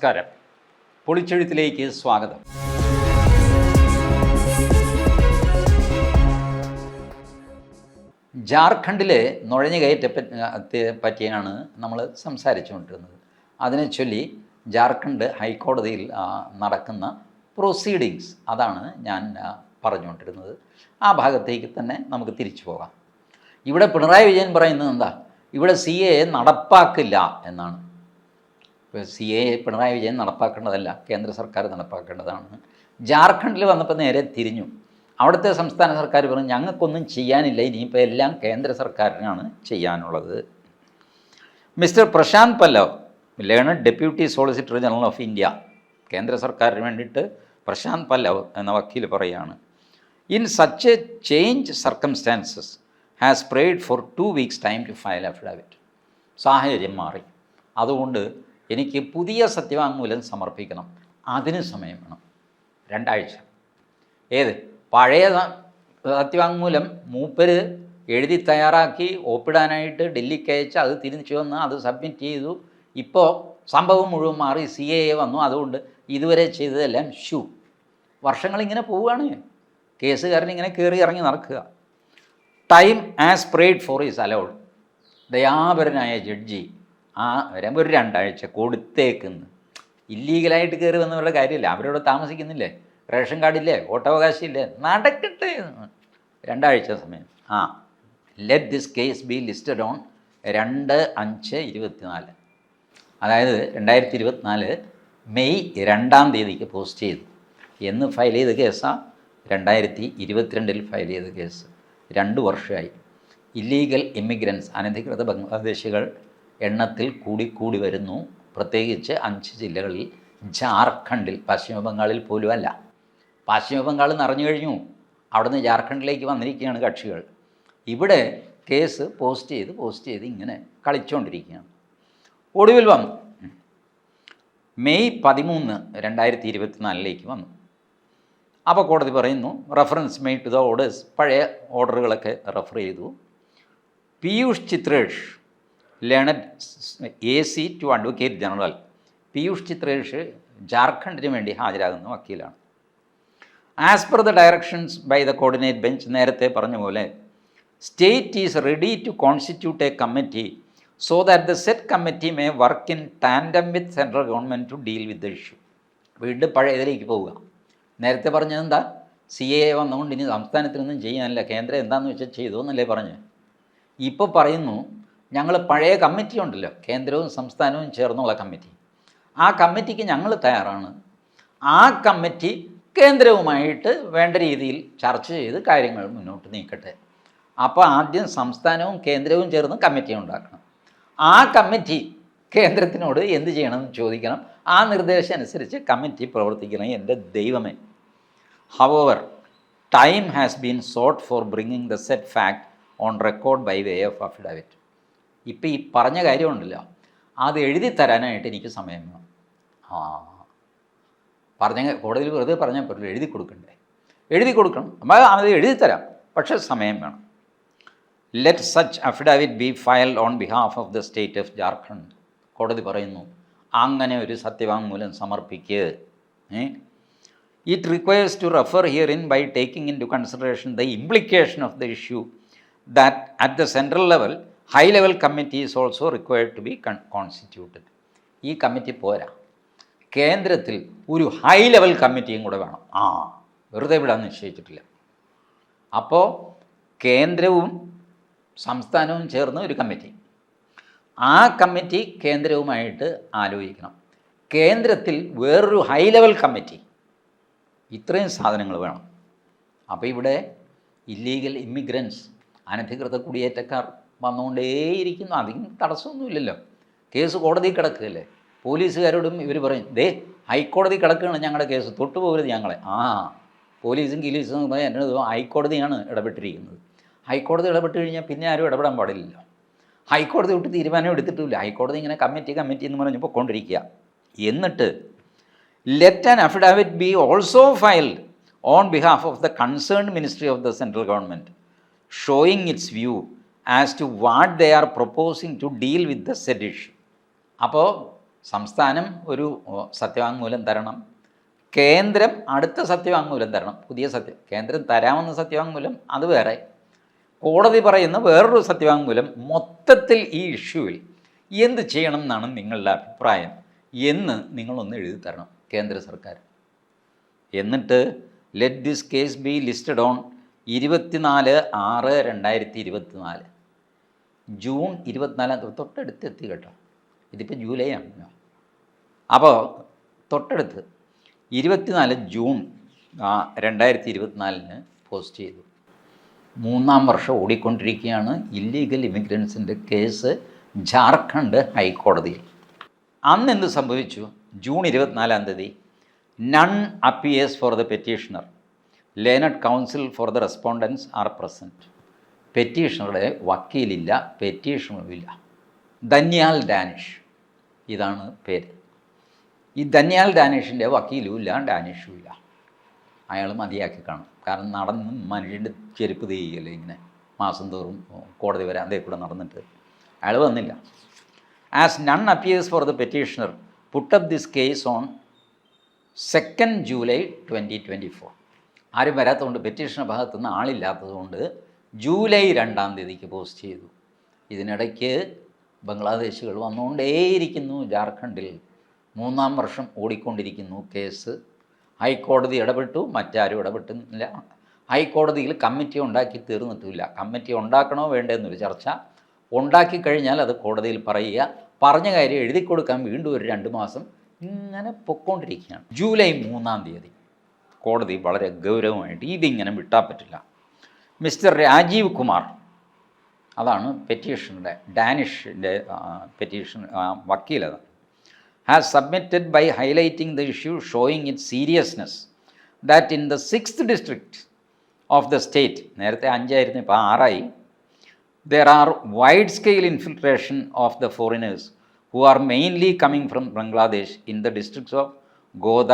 നമസ്കാരം. പൊളിച്ചെഴുത്തിലേക്ക് സ്വാഗതം. ജാർഖണ്ഡിലെ നുഴഞ്ഞുകയറ്റത്തെ പറ്റിയാണ് നമ്മൾ സംസാരിച്ചുകൊണ്ടിരുന്നത്. അതിനെ ചൊല്ലി ജാർഖണ്ഡ് ഹൈക്കോടതിയിൽ നടക്കുന്ന പ്രൊസീഡിങ്സ് അതാണ് ഞാൻ പറഞ്ഞുകൊണ്ടിരുന്നത്. ആ ഭാഗത്തേക്ക് തന്നെ നമുക്ക് തിരിച്ചു പോകാം. ഇവിടെ പിണറായി വിജയൻ പറയുന്നത് എന്താ? ഇവിടെ സി എ നടപ്പാക്കില്ല എന്നാണ്. സി എ പിണറായി വിജയൻ നടപ്പാക്കേണ്ടതല്ല കേന്ദ്ര സർക്കാർ നടപ്പാക്കേണ്ടതാണ്. ജാർഖണ്ഡിൽ വന്നപ്പോൾ നേരെ തിരിഞ്ഞു. അവിടുത്തെ സംസ്ഥാന സർക്കാർ പറഞ്ഞു ഞങ്ങൾക്കൊന്നും ചെയ്യാനില്ല ഇനിയിപ്പോൾ എല്ലാം കേന്ദ്ര സർക്കാരിനാണ് ചെയ്യാനുള്ളത്. Mister Prashant Pallav learned deputy solicitor general of India കേന്ദ്ര സർക്കാരിന് വേണ്ടിയിട്ട് പ്രശാന്ത് പല്ലവ് എന്ന വക്കീൽ പറയുകയാണ് in such a change circumstances has prayed for two weeks time to file affidavit. സാഹചര്യം മാറി. അതുകൊണ്ട് എനിക്ക് പുതിയ സത്യവാങ്മൂലം സമർപ്പിക്കണം. അതിന് സമയം വേണം. രണ്ടാഴ്ച. ഏത്? പഴയ സത്യവാങ്മൂലം മൂപ്പര് എഴുതി തയ്യാറാക്കി ഒപ്പിടാനായിട്ട് ഡൽഹിക്ക് അയച്ച് അത് തിരിച്ചു വന്ന് അത് സബ്മിറ്റ് ചെയ്തു. ഇപ്പോൾ സംഭവം മുഴുവൻ മാറി സി എ വന്നു. അതുകൊണ്ട് ഇതുവരെ ചെയ്തതെല്ലാം ഷൂ വർഷങ്ങളിങ്ങനെ പോവുകയാണ്. കേസുകാരൻ ഇങ്ങനെ കയറി ഇറങ്ങി നടക്കുക. Time as prayed for is allowed ദയാപരനായ ജഡ്ജി ആ വരുമ്പോൾ ഒരു രണ്ടാഴ്ച കൊടുത്തേക്കുന്നു. ഇല്ലീഗലായിട്ട് കയറി വന്നവരുടെ കാര്യമില്ല. അവരവിടെ താമസിക്കുന്നില്ലേ? റേഷൻ കാർഡില്ലേ? വോട്ടവകാശം ഇല്ലേ നടക്കട്ടെ രണ്ടാഴ്ച സമയം. ആ let this case be listed on രണ്ട് അഞ്ച് ഇരുപത്തിനാല്. അതായത് രണ്ടായിരത്തി ഇരുപത്തിനാല് മെയ് രണ്ടാം തീയതിക്ക് പോസ്റ്റ് ചെയ്തു. എന്ന് ഫയൽ ചെയ്ത കേസാണ് രണ്ടായിരത്തി ഇരുപത്തിരണ്ടിൽ ഫയൽ ചെയ്ത കേസ്. രണ്ട് വർഷമായി. ഇല്ലീഗൽ ഇമിഗ്രൻസ് അനധികൃത ബംഗ്ലാദേശികൾ എണ്ണത്തിൽ കൂടി കൂടി വരുന്നു. പ്രത്യേകിച്ച് അഞ്ച് ജില്ലകളിൽ ജാർഖണ്ഡിൽ പശ്ചിമബംഗാളിൽ പോലും അല്ല പശ്ചിമ ബംഗാൾ നിറഞ്ഞു കഴിഞ്ഞു. അവിടുന്ന് ജാർഖണ്ഡിലേക്ക് വന്നിരിക്കുകയാണ് കക്ഷികൾ. ഇവിടെ കേസ് പോസ്റ്റ് ചെയ്ത് പോസ്റ്റ് ചെയ്ത് ഇങ്ങനെ കളിച്ചുകൊണ്ടിരിക്കുകയാണ് ഒടുവിൽ വന്നു. മെയ് പതിമൂന്ന് രണ്ടായിരത്തി ഇരുപത്തിനാലിലേക്ക് വന്നു. അപ്പോൾ കോടതി പറയുന്നു reference made to the orders പഴയ ഓർഡറുകളൊക്കെ റെഫർ ചെയ്തു. Piyush Chitresh learned A C to advocate general Piyush Chitresh ജാർഖണ്ഡിന് വേണ്ടി ഹാജരാകുന്ന വക്കീലാണ്. As per the directions by the coordinate bench നേരത്തെ പറഞ്ഞ പോലെ state is ready to constitute a committee so that the said committee may work in tandem with central government to deal with the issue വീണ്ടും പഴയതിലേക്ക് പോവുക. നേരത്തെ പറഞ്ഞത് എന്താ? C A വന്നുകൊണ്ട് ഇനി സംസ്ഥാനത്തിനൊന്നും ചെയ്യാനില്ല. കേന്ദ്രം എന്താണെന്ന് വെച്ചാൽ ചെയ്തു എന്നല്ലേ പറഞ്ഞ്. ഇപ്പോൾ പറയുന്നു ഞങ്ങൾ പഴയ കമ്മിറ്റി ഉണ്ടല്ലോ കേന്ദ്രവും സംസ്ഥാനവും ചേർന്നുള്ള കമ്മിറ്റി. ആ കമ്മിറ്റിക്ക് ഞങ്ങൾ തയ്യാറാണ്. ആ കമ്മിറ്റി കേന്ദ്രവുമായിട്ട് വേണ്ട രീതിയിൽ ചർച്ച ചെയ്ത് കാര്യങ്ങൾ മുന്നോട്ട് നീക്കട്ടെ. അപ്പോൾ ആദ്യം സംസ്ഥാനവും കേന്ദ്രവും ചേർന്ന് കമ്മിറ്റി ഉണ്ടാക്കണം. ആ കമ്മിറ്റി കേന്ദ്രത്തിനോട് എന്ത് ചെയ്യണമെന്ന് ചോദിക്കണം. ആ നിർദ്ദേശം അനുസരിച്ച് കമ്മിറ്റി പ്രവർത്തിക്കണം എന്റെ ദൈവമേ. However time has been sought for bringing the said fact on record by way of affidavit ഇപ്പോൾ ഈ പറഞ്ഞ കാര്യമുണ്ടല്ലോ. അത് എഴുതി തരാനായിട്ട് എനിക്ക് സമയം വേണം. ആ. പറഞ്ഞ കോടതിയിൽ വെറുതെ പറഞ്ഞാൽ പറ്റില്ല എഴുതി കൊടുക്കണ്ടേ? എഴുതി കൊടുക്കണം. നമ്മൾ അത് എഴുതി തരാം. പക്ഷേ സമയം വേണം. Let such affidavit be filed on behalf of the state of Jharkhand കോടതി പറയുന്നു അങ്ങനെ ഒരു സത്യവാങ്മൂലം സമർപ്പിക്കുക ഏ? It requires to refer here in by taking into consideration the implication of the issue that at the central level high level committee is also required to be constituted ഈ committee പോരാ. കേന്ദ്രത്തിൽ ഒരു ഹൈ ലെവൽ കമ്മിറ്റിയും കൂടെ വേണം. ആ വെറുതെ വിടാൻ നിശ്ചയിച്ചിട്ടില്ല. അപ്പോൾ കേന്ദ്രവും സംസ്ഥാനവും ചേർന്ന് ഒരു കമ്മിറ്റി ആ കമ്മിറ്റി കേന്ദ്രവുമായിട്ട് ആലോചിക്കണം. കേന്ദ്രത്തിൽ വേറൊരു ഹൈ ലെവൽ കമ്മിറ്റി ഇത്രയും സാധനങ്ങൾ വേണം. അപ്പോൾ ഇവിടെ ഇല്ലീഗൽ ഇമ്മിഗ്രൻസ് അനധികൃത കുടിയേറ്റക്കാർ വന്നുകൊണ്ടേയിരിക്കുന്നു. അതിന് തടസ്സമൊന്നുമില്ലല്ലോ. കേസ് കോടതി കിടക്കുകയല്ലേ? പോലീസുകാരോടും ഇവർ പറയും ദേ ഹൈക്കോടതി കിടക്കുകയാണ് ഞങ്ങളുടെ കേസ്. തൊട്ടുപോകരുത് ഞങ്ങളെ. ആ പോലീസും ഗിലീസും എന്റെ ഹൈക്കോടതിയാണ് ഇടപെട്ടിരിക്കുന്നത്. ഹൈക്കോടതി ഇടപെട്ട് കഴിഞ്ഞാൽ പിന്നെ ആരും ഇടപെടാൻ പാടില്ലല്ലോ. ഹൈക്കോടതി വിട്ട് തീരുമാനം എടുത്തിട്ടില്ല. ഹൈക്കോടതി ഇങ്ങനെ കമ്മിറ്റി കമ്മിറ്റി എന്ന് പറഞ്ഞ് പൊയ്ക്കൊണ്ടിരിക്കുക. എന്നിട്ട് let an affidavit be also filed on behalf of the concern ministry of the central government showing its view as to what they are proposing to deal with the said issue അപ്പോൾ സംസ്ഥാനം ഒരു സത്യവാങ്മൂലം തരണം. കേന്ദ്രം അടുത്ത സത്യവാങ്മൂലം തരണം. പുതിയ സത്യം. കേന്ദ്രം തരാമെന്ന സത്യവാങ്മൂലം അത് വേറെ. കോടതി പറയുന്ന വേറൊരു സത്യവാങ്മൂലം മൊത്തത്തിൽ ഈ ഇഷ്യൂവിൽ എന്ത് ചെയ്യണം എന്നാണ് നിങ്ങളുടെ അഭിപ്രായം എന്ന് നിങ്ങളൊന്ന് എഴുതി തരണം കേന്ദ്ര സർക്കാർ. എന്നിട്ട് let this case be listed on ഇരുപത്തിനാല് ആറ് രണ്ടായിരത്തി ഇരുപത്തിനാല്. ജൂൺ ഇരുപത്തിനാലാം തീയതി തൊട്ടടുത്ത് എത്തി കേട്ടോ. ഇതിപ്പോൾ ജൂലൈ ആണ്. അപ്പോൾ തൊട്ടടുത്ത് ഇരുപത്തിനാല് ജൂൺ രണ്ടായിരത്തി ഇരുപത്തിനാലിന് പോസ്റ്റ് ചെയ്തു. മൂന്നാം വർഷം ഓടിക്കൊണ്ടിരിക്കുകയാണ് ഇല്ലീഗൽ ഇമിഗ്രൻസിന്റെ കേസ് ജാർഖണ്ഡ് ഹൈക്കോടതിയിൽ. അന്ന് എന്ത് സംഭവിച്ചു? ജൂൺ ഇരുപത്തിനാലാം തീയതി none appears for the petitioner learned counsel for the respondents are present പെറ്റീഷണറുടെ വക്കീലില്ല പെറ്റീഷണറുമില്ല ധന്യാൽ ഡാനിഷ്. ഇതാണ് പേര്. ഈ ധന്യാൽ ഡാനിഷിന്റെ വക്കീലും ഇല്ല ഡാനിഷും ഇല്ല അയാൾ മതിയാക്കി കാണും. കാരണം നടന്ന് മനുഷ്യന്റെ ചെരുപ്പ് തെയ്യല്ലേ ഇങ്ങനെ. മാസം തോറും കോടതി വരെ അതേ കൂടെ നടന്നിട്ട്. അയാൾ വന്നില്ല. As none appears for the petitioner put up this case on second July twenty twenty four ആരും വരാത്തതുകൊണ്ട് പെറ്റീഷണർ ഭാഗത്തുനിന്ന് ആളില്ലാത്തതുകൊണ്ട് ജൂലൈ രണ്ടാം തീയതിക്ക് പോസ്റ്റ് ചെയ്തു. ഇതിനിടയ്ക്ക് ബംഗ്ലാദേശികൾ വന്നുകൊണ്ടേയിരിക്കുന്നു. ജാർഖണ്ഡിൽ മൂന്നാം വർഷം ഓടിക്കൊണ്ടിരിക്കുന്നു കേസ്. ഹൈക്കോടതി ഇടപെട്ടു. മറ്റാരും ഇടപെട്ടുന്നില്ല ഹൈക്കോടതിയിൽ കമ്മിറ്റി ഉണ്ടാക്കി തീർന്നിട്ടില്ല. കമ്മിറ്റി ഉണ്ടാക്കണോ വേണ്ടെന്നൊരു ചർച്ച. ഉണ്ടാക്കി കഴിഞ്ഞാൽ അത് കോടതിയിൽ പറയുക. പറഞ്ഞ കാര്യം എഴുതി കൊടുക്കാൻ വീണ്ടും ഒരു രണ്ട് മാസം ഇങ്ങനെ പൊക്കോണ്ടിരിക്കുകയാണ് ജൂലൈ മൂന്നാം തീയതി. കോടതി വളരെ ഗൗരവമായിട്ട് ഇതിങ്ങനെ വിട്ടാൽ പറ്റില്ല. മിസ്റ്റർ രാജീവ് കുമാർ. അതാണ് പെറ്റീഷനുടെ ഡാനിഷിന്റെ petition വക്കീലത് has submitted by highlighting the issue showing it seriousness that in the six district of the state നേരത്തെ അഞ്ചായിരുന്നു ഇപ്പോൾ ആറായി. There are wide scale infiltration of the foreigners who are mainly coming from Bangladesh in the districts of Godda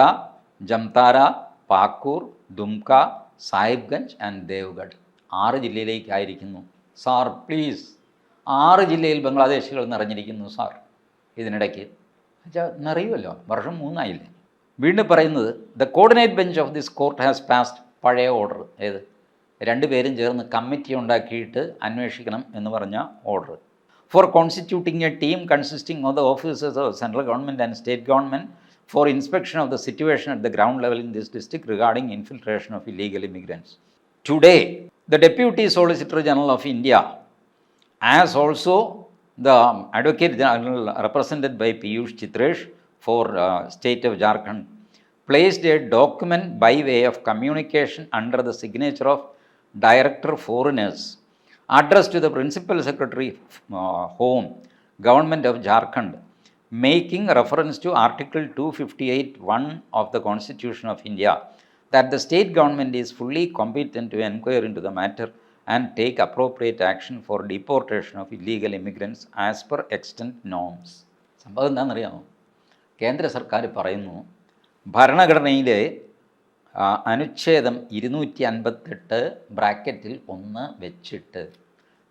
Jamtara Pakur Dumka Sahibganj and ദേവ്ഗഡ് ആറ് ജില്ലയിലേക്കായിരിക്കുന്നു. Sir please. ആറ് ജില്ലയിൽ ബംഗ്ലാദേശികൾ നിറഞ്ഞിരിക്കുന്നു sir. ഇതിനിടയ്ക്ക്. അച്ഛാ നിറയുമല്ലോ വർഷം മൂന്നായില്ലേ? വീണ്ടും പറയുന്നത് the coordinate bench of this court has passed പഴയ ഓർഡർ. ഏത്? രണ്ടുപേരും ചേർന്ന് കമ്മിറ്റി ഉണ്ടാക്കിയിട്ട് അന്വേഷിക്കണം എന്ന് പറഞ്ഞ order. For constituting a team consisting of the officers of central government and state government for inspection of the situation at the ground level in this district regarding infiltration of illegal immigrants today the Deputy Solicitor General of India, as also the Advocate General represented by Piyush Chitresh for uh, State of Jharkhand, placed a document by way of communication under the signature of Director Foreigners addressed to the Principal Secretary uh, Home, Government of Jharkhand, making reference to Article 258.1 of the Constitution of India. That the state government is fully competent to inquire into the matter and take appropriate action for deportation of illegal immigrants as per extant norms. സംഭവം എന്താണെന്നറിയാമോ കേന്ദ്ര സർക്കാർ പറയുന്നു ഭരണഘടനയിലെ അനുച്ഛേദം ഇരുന്നൂറ്റി അൻപത്തെട്ട് ബ്രാക്കറ്റിൽ ഒന്ന് വെച്ചിട്ട്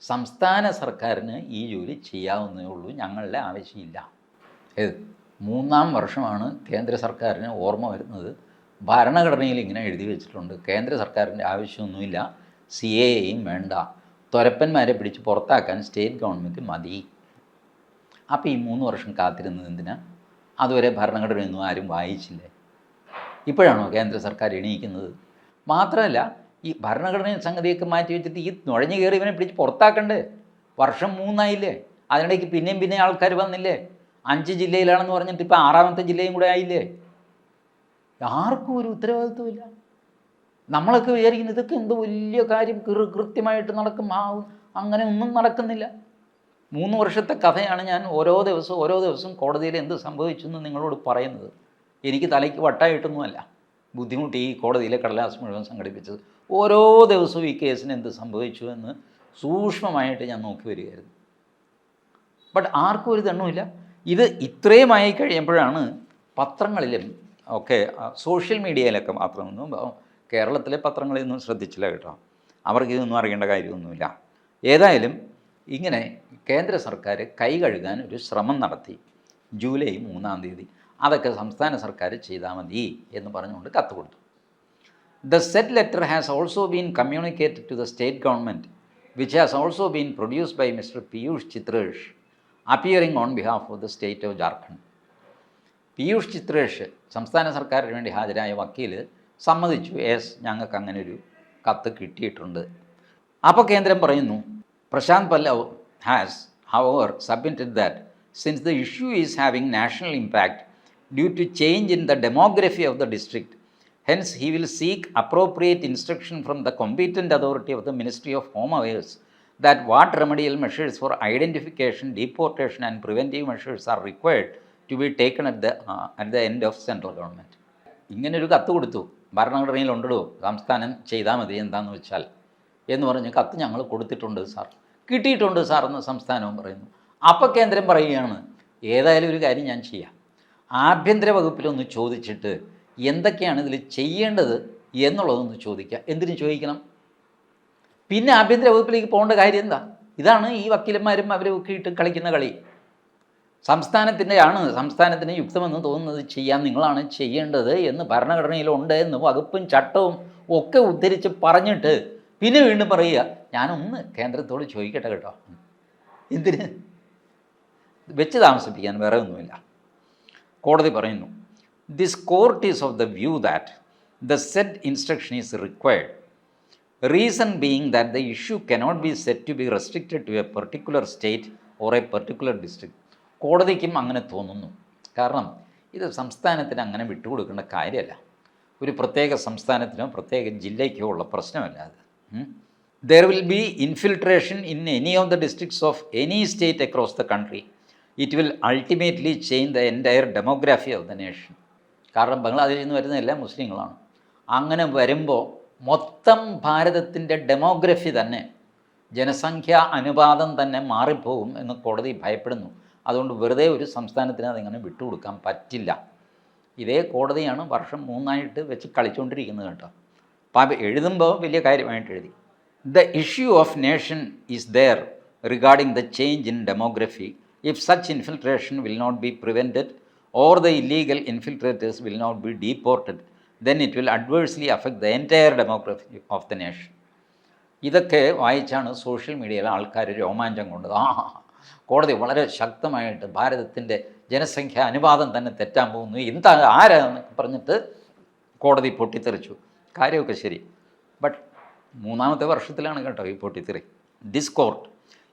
സംസ്ഥാന സർക്കാരിന് ഈ ജോലി ചെയ്യാവുന്നേ ഉള്ളൂ ഞങ്ങളുടെ ആവശ്യമില്ല മൂന്നാം വർഷമാണ് കേന്ദ്ര സർക്കാരിന് ഓർമ്മ വരുന്നത് ഭരണഘടനയിൽ ഇങ്ങനെ എഴുതി വെച്ചിട്ടുണ്ട്. കേന്ദ്ര സർക്കാരിന്റെ ആവശ്യമൊന്നുമില്ല. സി എ എയും വേണ്ട. തുരപ്പന്മാരെ പിടിച്ച് പുറത്താക്കാൻ സ്റ്റേറ്റ് ഗവൺമെന്റ് മതി. അപ്പോൾ ഈ മൂന്ന് വർഷം കാത്തിരുന്നത് എന്തിനാ? അതുവരെ ഭരണഘടനയൊന്നും ആരും വായിച്ചില്ലേ? ഇപ്പോഴാണോ കേന്ദ്ര സർക്കാർ എണീക്കുന്നത്? മാത്രമല്ല ഈ ഭരണഘടനയും സംഗതിയൊക്കെ മാറ്റി വെച്ചിട്ട് ഈ നുഴഞ്ഞു കയറി ഇവനെ പിടിച്ച് പുറത്താക്കണ്ടേ? വർഷം മൂന്നായില്ലേ? അതിനിടയ്ക്ക് പിന്നെയും പിന്നെയും ആൾക്കാർ വന്നില്ലേ? അഞ്ച് ജില്ലയിലാണെന്ന് പറഞ്ഞിട്ട് ഇപ്പോൾ ആറാമത്തെ ജില്ലയും കൂടെ ആയില്ലേ? ആർക്കും ഒരു ഉത്തരവാദിത്വമില്ല നമ്മളൊക്കെ വിചാരിക്കുന്നത് ഇതൊക്കെ എന്ത് വലിയ കാര്യം കൃത്യമായിട്ട് നടക്കും. ആ അങ്ങനെ ഒന്നും നടക്കുന്നില്ല. മൂന്ന് വർഷത്തെ കഥയാണ് ഞാൻ ഓരോ ദിവസവും ഓരോ ദിവസവും കോടതിയിൽ എന്ത് സംഭവിച്ചു എന്ന് നിങ്ങളോട് പറയുന്നത്. എനിക്ക് തലയ്ക്ക് വട്ടായിട്ടൊന്നുമല്ല. ബുദ്ധിമുട്ട് ഈ കോടതിയിലെ കടലാസ് മുഴുവൻ സംഘടിപ്പിച്ചത്. ഓരോ ദിവസവും ഈ കേസിന് എന്ത് സംഭവിച്ചു എന്ന് സൂക്ഷ്മമായിട്ട് ഞാൻ നോക്കി വരികയായിരുന്നു. ബട്ട് ആർക്കും ഒരു ദണ്ണുമില്ല ഇത് ഇത്രയുമായി കഴിയുമ്പോഴാണ് പത്രങ്ങളിലും ഒക്കെ സോഷ്യൽ മീഡിയയിലൊക്കെ മാത്രമൊന്നും കേരളത്തിലെ പത്രങ്ങളെയൊന്നും ശ്രദ്ധിച്ചില്ല കേട്ടോ. അവർക്ക് ഇതൊന്നും അറിയേണ്ട കാര്യമൊന്നുമില്ല. ഏതായാലും ഇങ്ങനെ കേന്ദ്ര സർക്കാർ കൈ കഴുകാൻ ഒരു ശ്രമം നടത്തി. ജൂലൈ മൂന്നാം തീയതി അതൊക്കെ സംസ്ഥാന സർക്കാർ ചെയ്താൽ മതി എന്ന് പറഞ്ഞുകൊണ്ട് കത്ത് കൊടുത്തു. The said letter has also been communicated to the state government which has also been produced by Mister Piyush Chitresh appearing on behalf of the state of Jharkhand Piyush Chitresh സംസ്ഥാന സർക്കാരിന് വേണ്ടി ഹാജരായ വക്കീൽ സമ്മതിച്ചു. യെസ് ഞങ്ങൾക്ക് അങ്ങനെ ഒരു കത്ത് കിട്ടിയിട്ടുണ്ട്. അപ്പോൾ കേന്ദ്രം പറയുന്നു Prashant Pallav has however submitted that since the issue is having national impact due to change in the demography of the district hence he will seek appropriate instruction from the competent authority of the ministry of home affairs that what remedial measures for identification deportation and preventive measures are required to be taken at the at the end of central government government. ഇങ്ങനൊരു കത്ത് കൊടുത്തു. ഭരണഘടനയിൽ ഉണ്ടോ സംസ്ഥാനം ചെയ്താൽ മതി എന്താണെന്ന് വെച്ചാൽ. എന്ന് പറഞ്ഞ് കത്ത് ഞങ്ങൾ കൊടുത്തിട്ടുണ്ട് സാർ. കിട്ടിയിട്ടുണ്ട് സാർ എന്ന് സംസ്ഥാനവും പറയുന്നു. അപ്പോൾ കേന്ദ്രം പറയുകയാണ് ഏതായാലും ഒരു കാര്യം ഞാൻ ചെയ്യാം. ആഭ്യന്തര വകുപ്പിലൊന്ന് ചോദിച്ചിട്ട് എന്തൊക്കെയാണ് ഇതിൽ ചെയ്യേണ്ടത് എന്നുള്ളതൊന്ന് ചോദിക്കുക എന്തിനു ചോദിക്കണം? പിന്നെ ആഭ്യന്തര വകുപ്പിലേക്ക് പോകേണ്ട കാര്യം എന്താ? ഇതാണ് ഈ വക്കീലന്മാരും അവരൊക്കെ ഇട്ട് കളിക്കുന്ന കളി. സംസ്ഥാനത്തിന്റെ ആണ് സംസ്ഥാനത്തിന് യുക്തമെന്ന് തോന്നുന്നത് ചെയ്യാൻ നിങ്ങളാണ് ചെയ്യേണ്ടത് എന്ന് ഭരണഘടനയിലുണ്ട് എന്ന് വകുപ്പും ചട്ടവും ഒക്കെ ഉദ്ധരിച്ച് പറഞ്ഞിട്ട് പിന്നെ വീണ്ടും പറയുക. ഞാനൊന്ന് കേന്ദ്രത്തോട് ചോദിക്കട്ടെ കേട്ടോ. എന്തിന്? വെച്ച് താമസിപ്പിക്കാൻ വേറെ ഒന്നുമില്ല. കോടതി പറയുന്നു this court is of the view that the said instruction is required reason being that the issue cannot be said to be restricted to a particular state or a particular district കോടതിക്കും അങ്ങനെ തോന്നുന്നു. കാരണം ഇത് സംസ്ഥാനത്തിന് അങ്ങനെ വിട്ടുകൊടുക്കേണ്ട കാര്യമല്ല. ഒരു പ്രത്യേക സംസ്ഥാനത്തിനോ പ്രത്യേക ജില്ലയ്ക്കോ ഉള്ള പ്രശ്നമല്ല അത്. There will be infiltration in any of the districts of any state across the country it will ultimately change the entire demography of the nation കാരണം ബംഗ്ലാദേശിൽ നിന്ന് വരുന്ന എല്ലാ മുസ്ലിങ്ങളാണ്. അങ്ങനെ വരുമ്പോൾ മൊത്തം ഭാരതത്തിന്റെ ഡെമോഗ്രഫി തന്നെ ജനസംഖ്യാ അനുപാതം തന്നെ മാറിപ്പോകും എന്ന് കോടതി ഭയപ്പെടുന്നു. അതുകൊണ്ട് വെറുതെ ഒരു സംസ്ഥാനത്തിന് അതിങ്ങനെ വിട്ടുകൊടുക്കാൻ പറ്റില്ല. ഇതേ കോടതിയാണ് വർഷം മൂന്നായിട്ട് വെച്ച് കളിച്ചുകൊണ്ടിരിക്കുന്നത് കേട്ടോ. അപ്പം എഴുതുമ്പോൾ വലിയ കാര്യമായിട്ട് എഴുതി. The issue of nation is there regarding the change in demography if such infiltration will not be prevented or the illegal infiltrators will not be deported then it will adversely affect the entire demography of the nation ഇതൊക്കെ വായിച്ചാണ് social മീഡിയയിലെ ആൾക്കാർ രോമാഞ്ചം കൊണ്ടത്. ആ കോടതി വളരെ ശക്തമായിട്ട് ഭാരതത്തിന്റെ ജനസംഖ്യ അനുപാതം തന്നെ തെറ്റാൻ പോകുന്നു. എന്താ ആരാന്ന് പറഞ്ഞിട്ട് കോടതി പൊട്ടിത്തെറിച്ചു? കാര്യമൊക്കെ ശരി. ബട്ട് മൂന്നാമത്തെ വർഷത്തിലാണ് കേട്ടോ ഈ പൊട്ടിത്തെറി. This court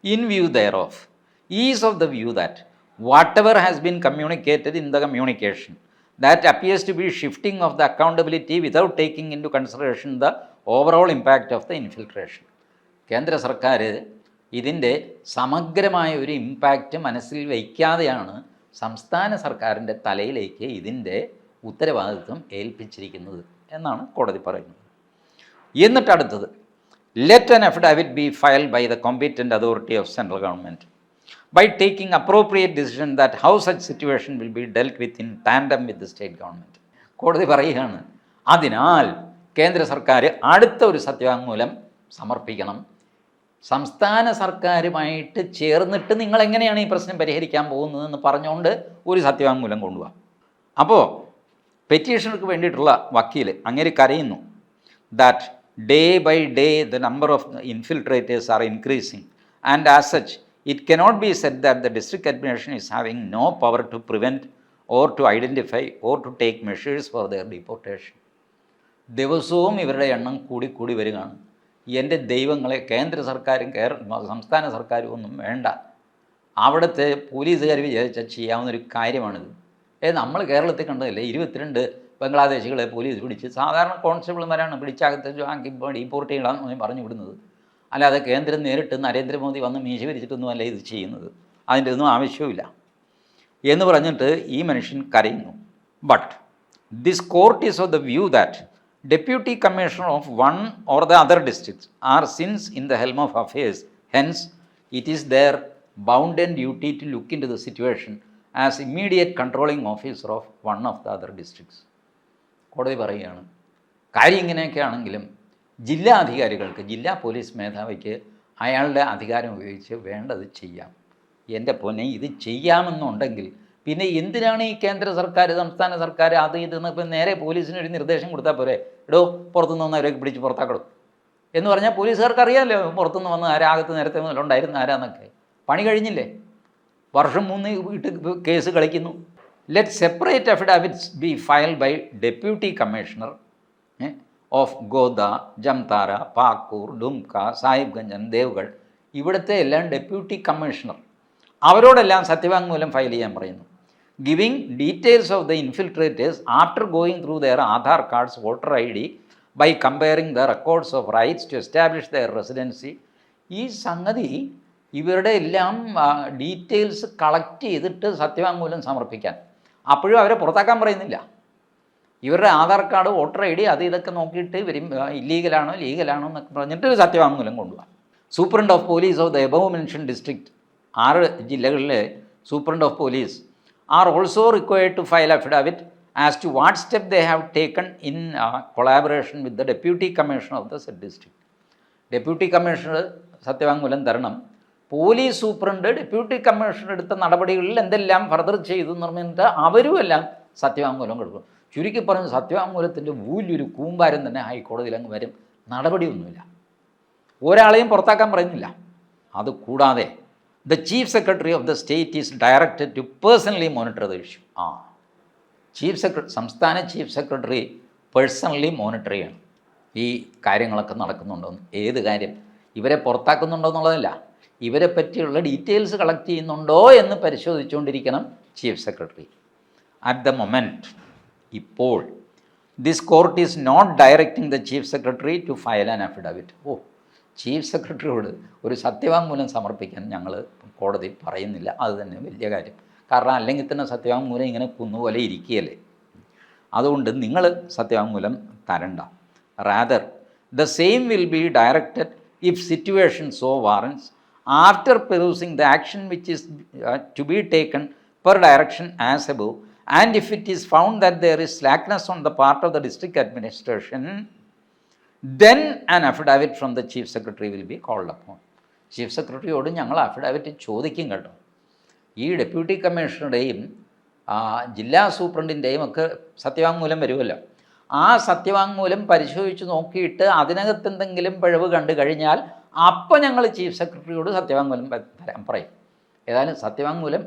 in view there of is of the view that whatever has been communicated in the communication that appears to be shifting of the accountability without taking into consideration the overall impact of the infiltration കേന്ദ്ര സർക്കാർ ഇതിന്റെ സമഗ്രമായ ഒരു impact മനസ്സിൽ വയ്ക്കാതെയാണ് സംസ്ഥാന സർക്കാരിന്റെ തലയിലേക്ക് ഇതിന്റെ ഉത്തരവാദിത്വം ഏൽപ്പിച്ചിരിക്കുന്നത് എന്നാണ് കോടതി പറയുന്നത് എന്നിട്ട് അടുത്തത് let an affidavit be file by the competent authority of central government by taking appropriate decision that how such situation will be dealt with in tandem with the state government. കോടതി പറയുകയാണ് അതിനാൽ കേന്ദ്ര സർക്കാർ അടുത്ത ഒരു സത്യവാങ്മൂലം സമർപ്പിക്കണം സംസ്ഥാന സർക്കാരുമായിട്ട് ചേർന്നിട്ട് നിങ്ങൾ എങ്ങനെയാണ് ഈ പ്രശ്നം പരിഹരിക്കാൻ പോകുന്നതെന്ന് പറഞ്ഞുകൊണ്ട് ഒരു സത്യവാങ്മൂലം കൊണ്ടുപോകാം അപ്പോൾ പെറ്റീഷനർക്ക് വേണ്ടിയിട്ടുള്ള വക്കീൽ അങ്ങനെ കരയുന്നു. That day by day the number of infiltrators are increasing and as such it cannot be said that the district administration is having no power to prevent or to identify or to take measures for their deportation ദിവസവും ഇവരുടെ എണ്ണം കൂടി കൂടി വരികയാണ്. എന്റെ ദൈവങ്ങളെ കേന്ദ്ര സർക്കാരും കേരള സംസ്ഥാന സർക്കാരും ഒന്നും വേണ്ട. അവിടുത്തെ പോലീസുകാർ വിചാരിച്ചാൽ ചെയ്യാവുന്നൊരു കാര്യമാണിത്. ഏ നമ്മൾ കേരളത്തിൽ കണ്ടതല്ലേ ഇരുപത്തിരണ്ട് ബംഗ്ലാദേശികളെ പോലീസ് പിടിച്ച് സാധാരണ കോൺസ്റ്റബിൾമാരാണ് പിടിച്ചകത്ത് ആക്കി ഡീപ്പോർട്ട് ചെയ്യണമെന്ന് പറഞ്ഞു വിടുന്നത്. അല്ലാതെ കേന്ദ്രം നേരിട്ട് നരേന്ദ്രമോദി വന്ന് മീശ വിരിച്ചിട്ടൊന്നുമല്ല ഇത് ചെയ്യുന്നത്. അതിന്റെ ഒന്നും ആവശ്യവുമില്ല. എന്ന് പറഞ്ഞിട്ട് ഈ മനുഷ്യൻ കരയുന്നു. But this court is of the view that of one or the other districts are since in the helm of affairs hence it is their bound and duty to look into the situation as immediate controlling officer of one of the other districts കോടതി പറയുകയാണ്. കാര്യം ഇങ്ങനെയൊക്കെ ആണെങ്കിലും ജില്ലാ അധികാരികൾക്ക് ജില്ലാ police മേധാവിക്ക് അയാളുടെ അധികാരം ഉപയോഗിച്ച് വേണ്ടത് ചെയ്യാം. എന്റെ പൊന്നെ ഇത് ചെയ്യാമെന്നുണ്ടെങ്കിൽ പിന്നെ എന്തിനാണ് ഈ കേന്ദ്ര സർക്കാർ സംസ്ഥാന സർക്കാർ അത് ഇതെന്ന് ഇപ്പം നേരെ പോലീസിന് ഒരു നിർദ്ദേശം കൊടുത്താൽ പോരെ? എടോ പുറത്തുനിന്ന് വന്നവരൊക്കെ പിടിച്ച് പുറത്താക്കണം എന്ന് പറഞ്ഞാൽ പോലീസുകാർക്ക് അറിയാമല്ലോ പുറത്തുനിന്ന് വന്ന് ആരാകത്ത് നേരത്തെ ഉണ്ടായിരുന്നു ആരാന്നൊക്കെ. പണി കഴിഞ്ഞില്ലേ? വർഷം മൂന്ന് വീട്ട് കേസ് കളിക്കുന്നു. Let separate affidavits be file by deputy commissioner of Godda Jamtara Pakur Dumka സാഹിബ്ഗഞ്ചൻ ദേവ്ഗഡ് ഇവിടുത്തെ എല്ലാം ഡെപ്യൂട്ടി കമ്മീഷണർ അവരോടെല്ലാം സത്യവാങ്മൂലം ഫയൽ ചെയ്യാൻ പറയുന്നു. Details of the infiltrators after going through their Aadhaar cards voter I D by comparing the records of rights to establish their residency ഈ സംഗതി ഇവരുടെ എല്ലാം ഡീറ്റെയിൽസ് കളക്ട് ചെയ്തിട്ട് സത്യവാങ്മൂലം സമർപ്പിക്കാൻ. അപ്പോഴും അവരെ പുറത്താക്കാൻ പറയുന്നില്ല. ഇവരുടെ Aadhaar card voter I D അത് ഇതൊക്കെ നോക്കിയിട്ട് ഇവരും ഇല്ലീഗലാണോ ലീഗലാണോ എന്നൊക്കെ പറഞ്ഞിട്ട് ഒരു സത്യവാങ്മൂലം കൊണ്ടുപോകാം superintendent of police of the above mention district ആറ് ജില്ലകളിലെ superintendent of police are also required to file affidavit as to what step they have taken in collaboration with the deputy commissioner of the said district deputy commissioner സത്യവാങ്മൂലം തരണം police superintendent deputy commissioner എടുത്ത നടപടികളിൽ എന്തെല്ലാം further ചെയ്തു എന്ന് പറഞ്ഞിട്ട് അവരും എല്ലാം സത്യവാങ്മൂലം കൊടുക്കും. ചുരുക്കി പറഞ്ഞ് സത്യവാങ്മൂലത്തിന്റെ വലിയൊരു കൂമ്പാരം തന്നെ ഹൈക്കോടതിയിൽ അങ്ങ് വരും. നടപടിയൊന്നുമില്ല. ഒരാളെയും പുറത്താക്കാൻ പറയുന്നില്ല. അതുകൂടാതെ the chief secretary of the state is directed to personally monitor the issue ആ. ചീഫ് സെക്രട്ടറി സംസ്ഥാന ചീഫ് സെക്രട്ടറി പേഴ്സണലി മോണിറ്റർ ചെയ്യണം. ഈ കാര്യങ്ങളൊക്കെ നടക്കുന്നുണ്ടോ. ഏത് കാര്യം? ഇവരെ പുറത്താക്കുന്നുണ്ടോ എന്നുള്ളതല്ല. ഇവരെ പറ്റിയുള്ള ഡീറ്റെയിൽസ് കളക്ട് ചെയ്യുന്നുണ്ടോ എന്ന് പരിശോധിച്ചുകൊണ്ടിരിക്കണം chief secretary at the moment ഇപ്പോൾ this court is not directing the chief secretary to file an affidavit oh chief സെക്രട്ടറിയോട് ഒരു സത്യവാങ്മൂലം സമർപ്പിക്കാൻ ഞങ്ങൾ കോടതി പറയുന്നില്ല. അത് തന്നെ വലിയ കാര്യം. കാരണം അല്ലെങ്കിൽ തന്നെ സത്യവാങ്മൂലം ഇങ്ങനെ കുന്നുപോലെ ഇരിക്കുകയല്ലേ? അതുകൊണ്ട് നിങ്ങൾ സത്യവാങ്മൂലം തരണ്ട. Rather the same will be directed if situation so warrants after producing the action which is to be taken per direction as above and if it is found that there is slackness on the part of the district administration then an affidavit from the chief secretary will be called upon chief സെക്രട്ടറിയോട് ഞങ്ങൾ affidavit ചോദിക്കും കേട്ടോ. ഈ deputy കമ്മീഷണറുടെയും ജില്ലാ സൂപ്രണ്ടിന്റെയും ഒക്കെ സത്യവാങ്മൂലം വരുമല്ലോ. ആ സത്യവാങ്മൂലം പരിശോധിച്ച് നോക്കിയിട്ട് അതിനകത്ത് എന്തെങ്കിലും പിഴവ് കണ്ടു കഴിഞ്ഞാൽ അപ്പോൾ ഞങ്ങൾ ചീഫ് സെക്രട്ടറിയോട് സത്യവാങ്മൂലം തരാൻ പറയും. ഏതായാലും സത്യവാങ്മൂലം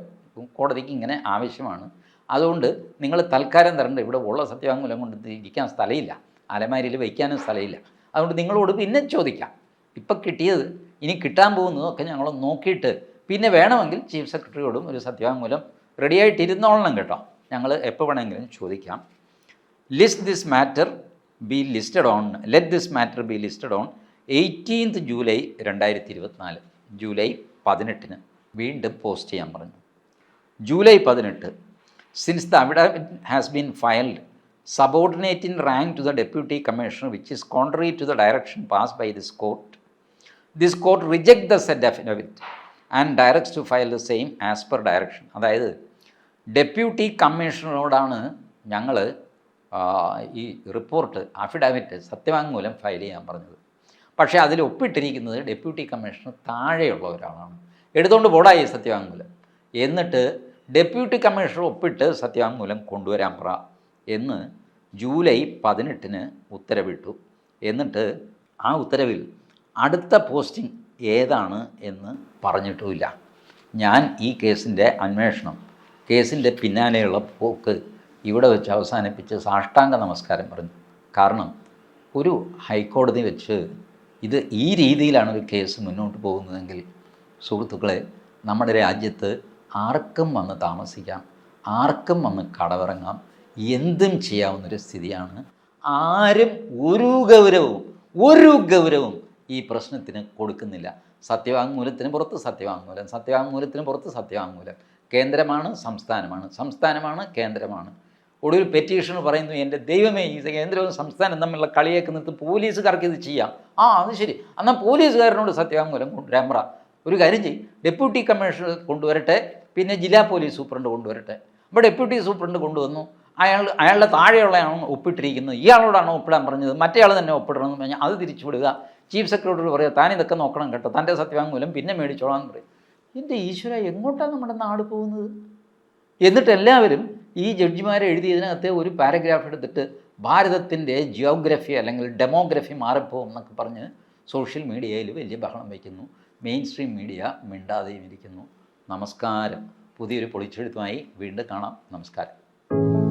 കോടതിക്ക് ഇങ്ങനെ ആവശ്യമാണ്. അതുകൊണ്ട് നിങ്ങൾ തൽക്കാലം തരണ്ട. ഇവിടെ ഉള്ള സത്യവാങ്മൂലം കൊണ്ട് ഇരിക്കാൻ സ്ഥലമില്ല. അലമാരിയിൽ വയ്ക്കാനും സ്ഥലമില്ല. അതുകൊണ്ട് നിങ്ങളോട് പിന്നെ ചോദിക്കാം. ഇപ്പം കിട്ടിയത് ഇനി കിട്ടാൻ പോകുന്നതൊക്കെ ഞങ്ങൾ നോക്കിയിട്ട് പിന്നെ വേണമെങ്കിൽ ചീഫ് സെക്രട്ടറിയോടും ഒരു സത്യവാങ്മൂലം റെഡിയായിട്ടിരുന്നോളണം കേട്ടോ. ഞങ്ങൾ എപ്പോൾ വേണമെങ്കിലും ചോദിക്കാം. List this matter be listed on let this matter be listed on eighteenth July രണ്ടായിരത്തി ഇരുപത്തിനാല് ജൂലൈ പതിനെട്ടിന് വീണ്ടും പോസ്റ്റ് ചെയ്യാൻ പറഞ്ഞു. ജൂലൈ പതിനെട്ട് സിൻസ് ദ അവിടെ has been filed subordinate in rank to the deputy commissioner which is contrary to the direction pass by this court this court reject the said affidavit and directs to file the same as per direction അതായത് deputy കമ്മീഷണറോടാണ് ഞങ്ങൾ ഈ report affidavit സത്യവാങ്മൂലം file ചെയ്യാൻ പറഞ്ഞത്. പക്ഷേ അതിൽ ഒപ്പിട്ടിരിക്കുന്നത് deputy commissioner താഴെയുള്ള ഒരാളാണ്. എടുത്തുകൊണ്ട് പോടായി സത്യവാങ്മൂലം. എന്നിട്ട് ഡെപ്യൂട്ടി കമ്മീഷണർ ഒപ്പിട്ട് സത്യവാങ്മൂലം കൊണ്ടുവരാൻ പറ. എന്ന് ജൂലൈ പതിനെട്ടിന് ഉത്തരവിട്ടു. എന്നിട്ട് ആ ഉത്തരവിൽ അടുത്ത പോസ്റ്റിംഗ് ഏതാണ് എന്ന് പറഞ്ഞിട്ടുമില്ല. ഞാൻ ഈ കേസിന്റെ അന്വേഷണം കേസിന്റെ പിന്നാലെയുള്ള പോക്ക് ഇവിടെ വെച്ച് അവസാനിപ്പിച്ച് സാഷ്ടാംഗ നമസ്കാരം പറഞ്ഞു. കാരണം ഒരു ഹൈക്കോടതി വെച്ച് ഇത് ഈ രീതിയിലാണ് ഒരു കേസ് മുന്നോട്ട് പോകുന്നതെങ്കിൽ സുഹൃത്തുക്കളെ നമ്മുടെ രാജ്യത്ത് ആർക്കും വന്ന് താമസിക്കാം ആർക്കും വന്ന് കടവിറങ്ങാം എന്തും ചെയ്യാവുന്നൊരു സ്ഥിതിയാണ്. ആരും ഒരു ഗൗരവവും ഒരു ഗൗരവവും ഈ പ്രശ്നത്തിന് കൊടുക്കുന്നില്ല. സത്യവാങ്മൂലത്തിന് പുറത്ത് സത്യവാങ്മൂലം സത്യവാങ്മൂലത്തിന് പുറത്ത് സത്യവാങ്മൂലം. കേന്ദ്രമാണ് സംസ്ഥാനമാണ്. സംസ്ഥാനമാണ് കേന്ദ്രമാണ്. ഒടുവിൽ പെറ്റീഷൻ പറയുന്നു എന്റെ ദൈവമേ ഈ കേന്ദ്രവും സംസ്ഥാനം തമ്മിലുള്ള കളിയൊക്കെ നിർത്തി പോലീസുകാർക്ക് ഇത് ചെയ്യാം. ആ അത് ശരി. എന്നാൽ പോലീസുകാരനോട് സത്യവാങ്മൂലം കൊണ്ടുവരാൻ ഒരു കാര്യം ചെയ്യും. ഡെപ്യൂട്ടി കമ്മീഷണർ കൊണ്ടുവരട്ടെ പിന്നെ ജില്ലാ പോലീസ് സൂപ്രണ്ട് കൊണ്ടുവരട്ടെ. അപ്പോൾ ഡെപ്യൂട്ടി സൂപ്രണ്ട് കൊണ്ടുവന്നു. അയാൾ അയാളുടെ താഴെയുള്ളയാണ് ഒപ്പിട്ടിരിക്കുന്നത്. ഇയാളോടാണ് ഒപ്പിടാൻ പറഞ്ഞത്. മറ്റേയാൾ തന്നെ ഒപ്പിടണം എന്ന് പറഞ്ഞാൽ അത് തിരിച്ചുവിടുക. ചീഫ് സെക്രട്ടറി പറയുക താൻ ഇതൊക്കെ നോക്കണം കേട്ടോ. തന്റെ സത്യവാങ്മൂലം പിന്നെ മേടിച്ചോളാം എന്ന് പറയും. എന്റെ ഈശ്വര എങ്ങോട്ടാണ് നമ്മുടെ നാട് പോകുന്നത്? എന്നിട്ട് എല്ലാവരും ഈ ജഡ്ജിമാരെ എഴുതിയതിനകത്തെ ഒരു പാരഗ്രാഫ് എടുത്തിട്ട് ഭാരതത്തിന്റെ ജിയോഗ്രഫി അല്ലെങ്കിൽ ഡെമോഗ്രഫി മാറിപ്പോകും എന്നൊക്കെ പറഞ്ഞ് സോഷ്യൽ മീഡിയയിൽ വലിയ ബഹളം വയ്ക്കുന്നു. മെയിൻ സ്ട്രീം മീഡിയ മിണ്ടാതെയും ഇരിക്കുന്നു. നമസ്കാരം. പുതിയൊരു പൊളിച്ചെഴുത്തുമായി വീണ്ടും കാണാം. നമസ്കാരം.